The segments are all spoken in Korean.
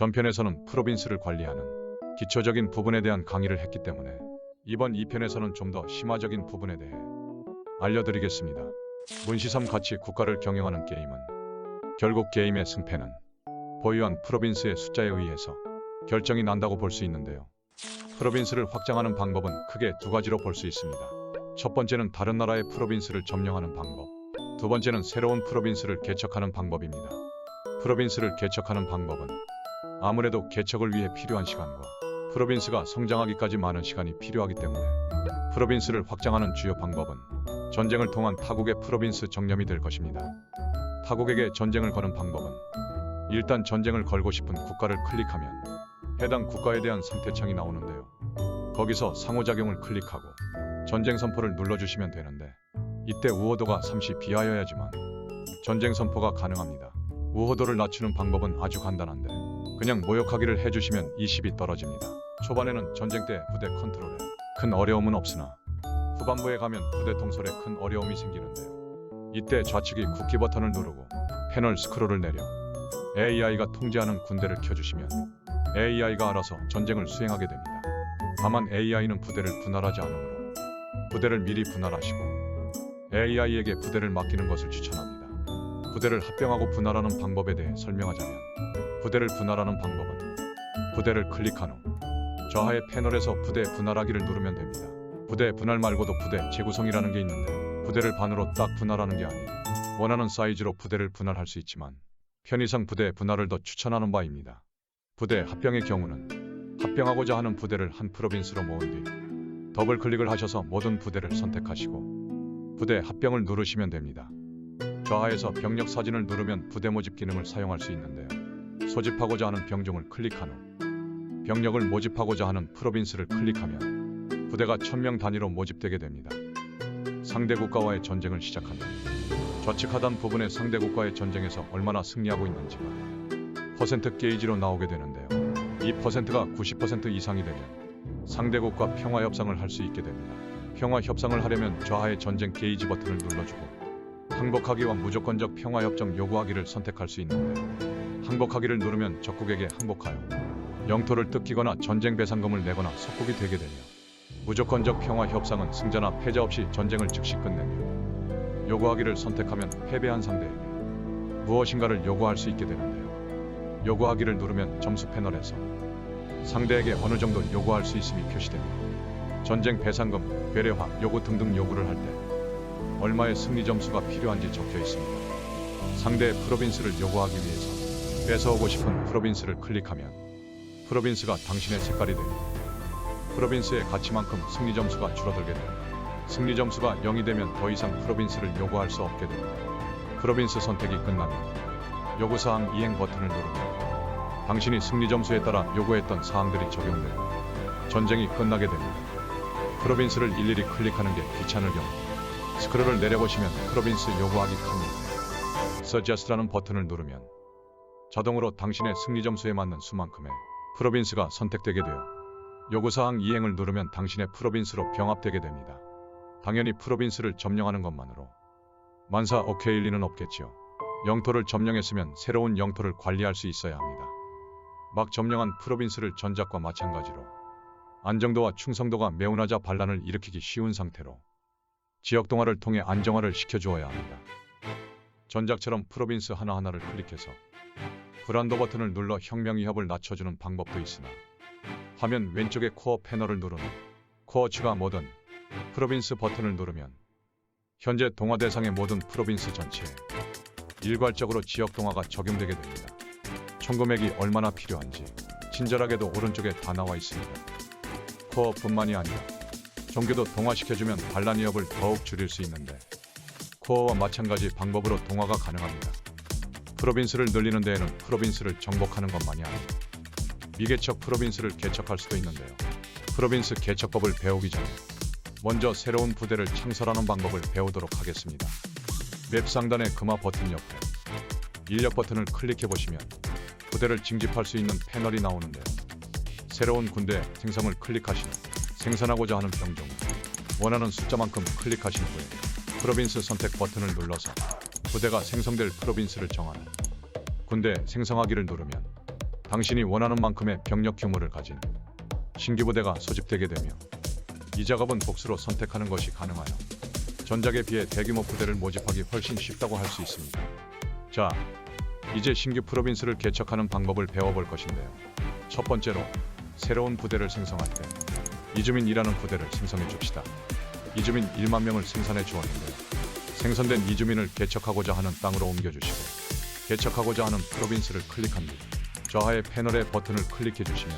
전편에서는 프로빈스를 관리하는 기초적인 부분에 대한 강의를 했기 때문에 이번 2편에서는 좀 더 심화적인 부분에 대해 알려드리겠습니다. 문시삼 같이 국가를 경영하는 게임은 결국 게임의 승패는 보유한 프로빈스의 숫자에 의해서 결정이 난다고 볼 수 있는데요. 프로빈스를 확장하는 방법은 크게 두 가지로 볼 수 있습니다. 첫 번째는 다른 나라의 프로빈스를 점령하는 방법. 두 번째는 새로운 프로빈스를 개척하는 방법입니다. 프로빈스를 개척하는 방법은 아무래도 개척을 위해 필요한 시간과 프로빈스가 성장하기까지 많은 시간이 필요하기 때문에 프로빈스를 확장하는 주요 방법은 전쟁을 통한 타국의 프로빈스 정념이 될 것입니다. 타국에게 전쟁을 거는 방법은 일단 전쟁을 걸고 싶은 국가를 클릭하면 해당 국가에 대한 상태창이 나오는데요. 거기서 상호작용을 클릭하고 전쟁 선포를 눌러주시면 되는데 이때 우호도가 30 비하여야지만 전쟁 선포가 가능합니다. 우호도를 낮추는 방법은 아주 간단한데 그냥 모욕하기를 해주시면 20이 떨어집니다. 초반에는 전쟁 때 부대 컨트롤에 큰 어려움은 없으나 후반부에 가면 부대 통솔에 큰 어려움이 생기는데요. 이때 좌측이 국기 버튼을 누르고 패널 스크롤을 내려 AI가 통제하는 군대를 켜주시면 AI가 알아서 전쟁을 수행하게 됩니다. 다만 AI는 부대를 분할하지 않으므로 부대를 미리 분할하시고 AI에게 부대를 맡기는 것을 추천합니다. 부대를 합병하고 분할하는 방법에 대해 설명하자면 부대를 분할하는 방법은 부대를 클릭한 후 좌하의 패널에서 부대 분할하기를 누르면 됩니다. 부대 분할 말고도 부대 재구성이라는 게 있는데 부대를 반으로 딱 분할하는 게 아니에요. 원하는 사이즈로 부대를 분할할 수 있지만 편의상 부대 분할을 더 추천하는 바입니다. 부대 합병의 경우는 합병하고자 하는 부대를 한 프로빈스로 모은 뒤 더블 클릭을 하셔서 모든 부대를 선택하시고 부대 합병을 누르시면 됩니다. 좌하에서 병력 사진을 누르면 부대 모집 기능을 사용할 수 있는데요. 소집하고자 하는 병종을 클릭한 후 병력을 모집하고자 하는 프로빈스를 클릭하면 부대가 1000명 단위로 모집되게 됩니다. 상대 국가와의 전쟁을 시작하면 좌측 하단 부분의 상대 국가의 전쟁에서 얼마나 승리하고 있는지가 퍼센트 게이지로 나오게 되는데요. 이 퍼센트가 90% 이상이 되면 상대 국가 평화 협상을 할 수 있게 됩니다. 평화 협상을 하려면 좌하의 전쟁 게이지 버튼을 눌러주고 항복하기와 무조건적 평화 협정 요구하기를 선택할 수 있는데 항복하기를 누르면 적국에게 항복하여 영토를 뜯기거나 전쟁 배상금을 내거나 속국이 되게 되며 무조건적 평화 협상은 승자나 패자 없이 전쟁을 즉시 끝내며 요구하기를 선택하면 패배한 상대에게 무엇인가를 요구할 수 있게 되는데요. 요구하기를 누르면 점수 패널에서 상대에게 어느 정도 요구할 수 있음이 표시됩니다. 전쟁 배상금, 괴뢰화, 요구 등등 요구를 할 때 얼마의 승리 점수가 필요한지 적혀 있습니다. 상대의 프로빈스를 요구하기 위해서 뺏어오고 싶은 프로빈스를 클릭하면 프로빈스가 당신의 색깔이 됩니다. 프로빈스의 가치만큼 승리 점수가 줄어들게 됩니다. 승리 점수가 0이 되면 더 이상 프로빈스를 요구할 수 없게 됩니다. 프로빈스 선택이 끝나면 요구사항 이행 버튼을 누르면 당신이 승리 점수에 따라 요구했던 사항들이 적용되고 전쟁이 끝나게 됩니다. 프로빈스를 일일이 클릭하는 게 귀찮을 경우 스크롤을 내려보시면 프로빈스 요구하기 칸입니다. Suggest라는 버튼을 누르면 자동으로 당신의 승리 점수에 맞는 수만큼의 프로빈스가 선택되게 되어 요구사항 이행을 누르면 당신의 프로빈스로 병합되게 됩니다. 당연히 프로빈스를 점령하는 것만으로 만사 오케이일 리는 없겠지요. 영토를 점령했으면 새로운 영토를 관리할 수 있어야 합니다. 막 점령한 프로빈스를 전작과 마찬가지로 안정도와 충성도가 매우 낮아 반란을 일으키기 쉬운 상태로 지역 동화를 통해 안정화를 시켜주어야 합니다. 전작처럼 프로빈스 하나하나를 클릭해서 브란도 버튼을 눌러 혁명 위협을 낮춰주는 방법도 있으나 화면 왼쪽의 코어 패널을 누른 후 코어 추가 모든 프로빈스 버튼을 누르면 현재 동화 대상의 모든 프로빈스 전체에 일괄적으로 지역 동화가 적용되게 됩니다. 총금액이 얼마나 필요한지 친절하게도 오른쪽에 다 나와 있습니다. 코어뿐만이 아니라 종교도 동화시켜주면 반란 위협을 더욱 줄일 수 있는데 코어와 마찬가지 방법으로 동화가 가능합니다. 프로빈스를 늘리는 데에는 프로빈스를 정복하는 것만이 아니고 미개척 프로빈스를 개척할 수도 있는데요. 프로빈스 개척법을 배우기 전에 먼저 새로운 부대를 창설하는 방법을 배우도록 하겠습니다. 맵 상단의 금화 버튼 옆에 인력 버튼을 클릭해 보시면 부대를 징집할 수 있는 패널이 나오는데요. 새로운 군대 생성을 클릭하신 후 생산하고자 하는 병종 원하는 숫자만큼 클릭하신 후에 프로빈스 선택 버튼을 눌러서 부대가 생성될 프로빈스를 후 군대 생성하기를 누르면 당신이 원하는 만큼의 병력 규모를 가진 신규 부대가 소집되게 되며 이 작업은 복수로 선택하는 것이 가능하여 전작에 비해 대규모 부대를 모집하기 훨씬 쉽다고 할 수 있습니다. 자, 이제 신규 프로빈스를 개척하는 방법을 배워볼 것인데요. 첫 번째로 새로운 부대를 생성할 때 이주민이라는 부대를 생성해 줍시다. 이주민 1만 명을 생산해 주었는데요. 생성된 이주민을 개척하고자 하는 땅으로 옮겨주시고 개척하고자 하는 프로빈스를 뒤 좌하의 패널의 버튼을 클릭해 주시면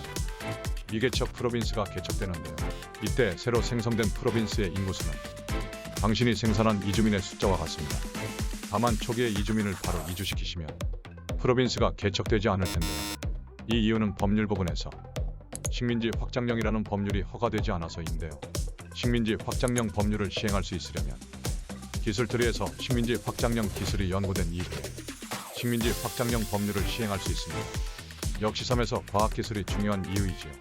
미개척 프로빈스가 개척되는데요. 이때 새로 생성된 프로빈스의 인구수는 당신이 생산한 이주민의 숫자와 같습니다. 다만 초기에 이주민을 바로 이주시키시면 프로빈스가 개척되지 않을 텐데요. 이 이유는 법률 부분에서 식민지 확장령이라는 법률이 허가되지 않아서인데요. 식민지 확장령 법률을 시행할 수 있으려면 기술 트리에서 식민지 확장령 기술이 연구된 이후에 식민지 확장령 법률을 시행할 수 있습니다. 역시 3에서 과학기술이 중요한 이유이지요.